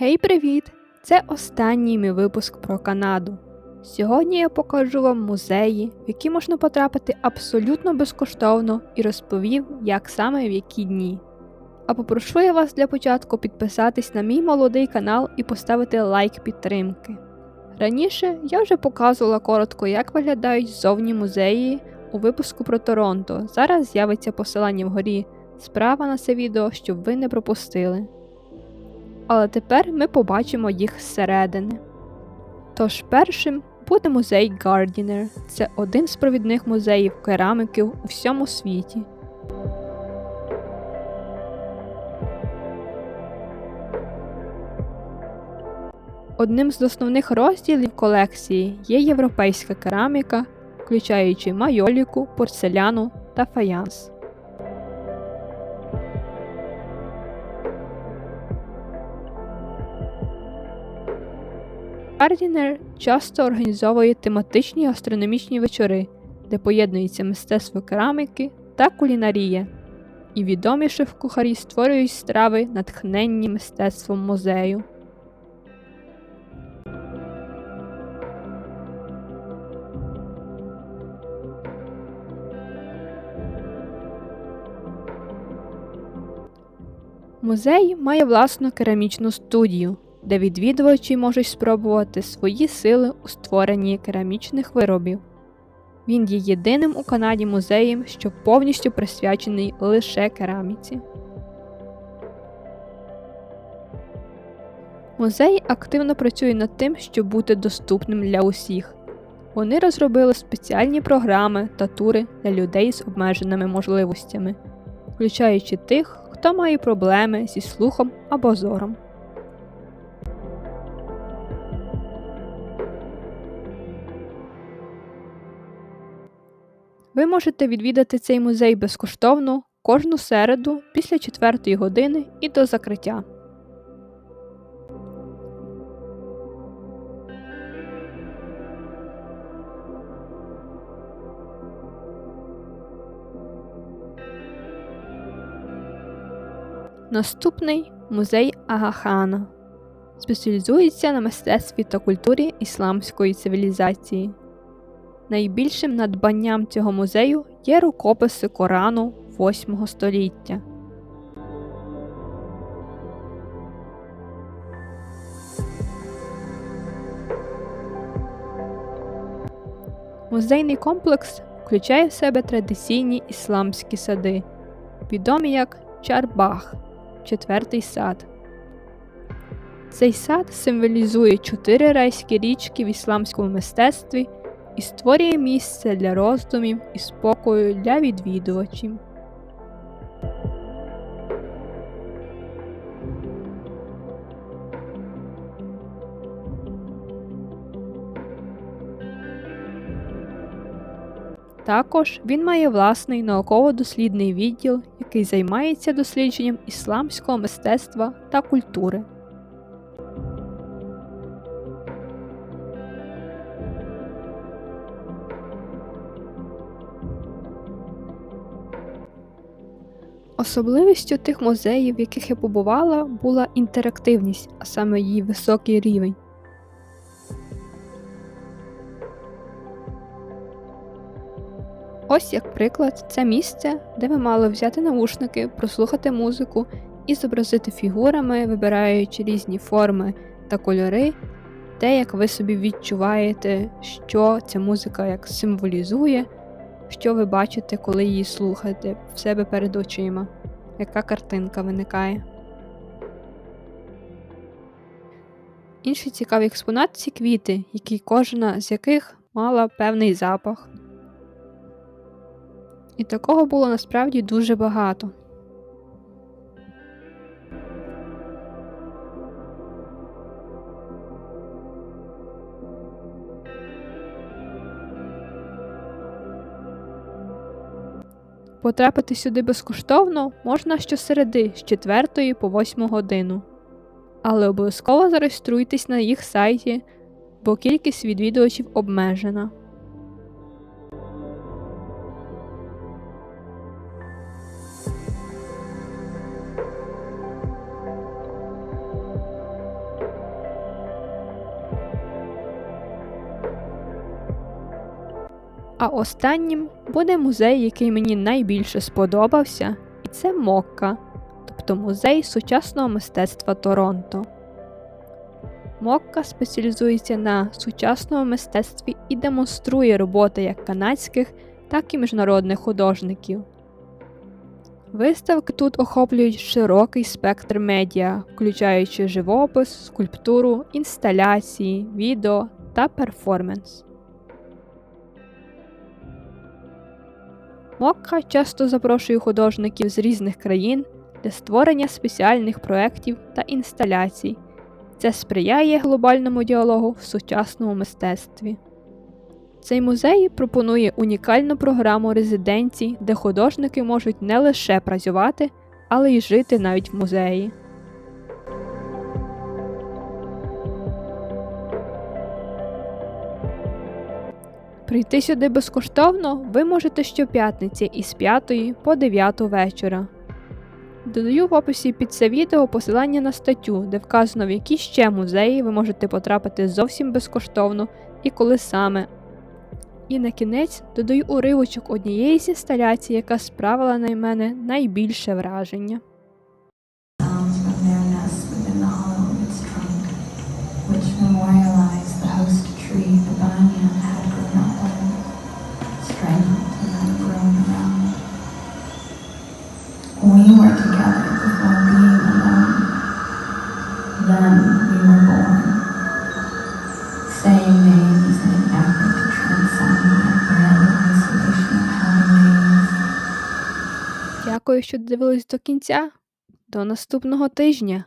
Гей, привіт! Це останній мій випуск про Канаду. Сьогодні я покажу вам музеї, в які можна потрапити абсолютно безкоштовно і розповів, як саме в які дні. А попрошу я вас для початку підписатись на мій молодий канал і поставити лайк підтримки. Раніше я вже показувала коротко, як виглядають зовні музеї у випуску про Торонто. Зараз з'явиться посилання вгорі справа на це відео, щоб ви не пропустили. Але тепер ми побачимо їх зсередини. Тож першим буде музей Gardiner. Це один з провідних музеїв кераміків у всьому світі. Одним з основних розділів колекції є європейська кераміка, включаючи майоліку, порцеляну та фаянс. Гардінер часто організовує тематичні гастрономічні вечори, де поєднується мистецтво кераміки та кулінарія, і відомі шеф-кухарі створюють страви, натхненні мистецтвом музею. Музей має власну керамічну студію, де відвідувачі можуть спробувати свої сили у створенні керамічних виробів. Він є єдиним у Канаді музеєм, що повністю присвячений лише кераміці. Музей активно працює над тим, щоб бути доступним для усіх. Вони розробили спеціальні програми та тури для людей з обмеженими можливостями, включаючи тих, хто має проблеми зі слухом або зором. Ви можете відвідати цей музей безкоштовно кожну середу після 4 години і до закриття. Наступний музей Агахана спеціалізується на мистецтві та культурі ісламської цивілізації. Найбільшим надбанням цього музею є рукописи Корану 8 століття. Музейний комплекс включає в себе традиційні ісламські сади, відомі як Чарбах четвертий сад. Цей сад символізує чотири райські річки в ісламському мистецтві і створює місце для роздумів і спокою для відвідувачів. Також він має власний науково-дослідний відділ, який займається дослідженням ісламського мистецтва та культури. Особливістю тих музеїв, в яких я побувала, була інтерактивність, а саме її високий рівень. Ось як приклад, це місце, де ви мали взяти навушники, прослухати музику і зобразити фігурами, вибираючи різні форми та кольори, те, як ви собі відчуваєте, що ця музика як символізує, що ви бачите, коли її слухаєте в себе перед очима, яка картинка виникає. Інший цікавий експонат ці квіти, які кожна з яких мала певний запах. І такого було насправді дуже багато. Потрапити сюди безкоштовно можна щосереди з 4 по 8 годину. Але обов'язково зареєструйтесь на їх сайті, бо кількість відвідувачів обмежена. А останнім буде музей, який мені найбільше сподобався, і це Мокка, тобто музей сучасного мистецтва Торонто. Мокка спеціалізується на сучасному мистецтві і демонструє роботи як канадських, так і міжнародних художників. Виставки тут охоплюють широкий спектр медіа, включаючи живопис, скульптуру, інсталяції, відео та перформанс. Мокка часто запрошує художників з різних країн для створення спеціальних проєктів та інсталяцій. Це сприяє глобальному діалогу в сучасному мистецтві. Цей музей пропонує унікальну програму резиденцій, де художники можуть не лише працювати, але й жити навіть в музеї. Прийти сюди безкоштовно ви можете щоп'ятниці із 5 по 9 вечора. Додаю в описі під це відео посилання на статтю, де вказано, в які ще музеї ви можете потрапити зовсім безкоштовно і коли саме. І на кінець додаю уривочок однієї з інсталяцій, яка справила на мене найбільше враження. Дякую, що дивились до кінця. До наступного тижня!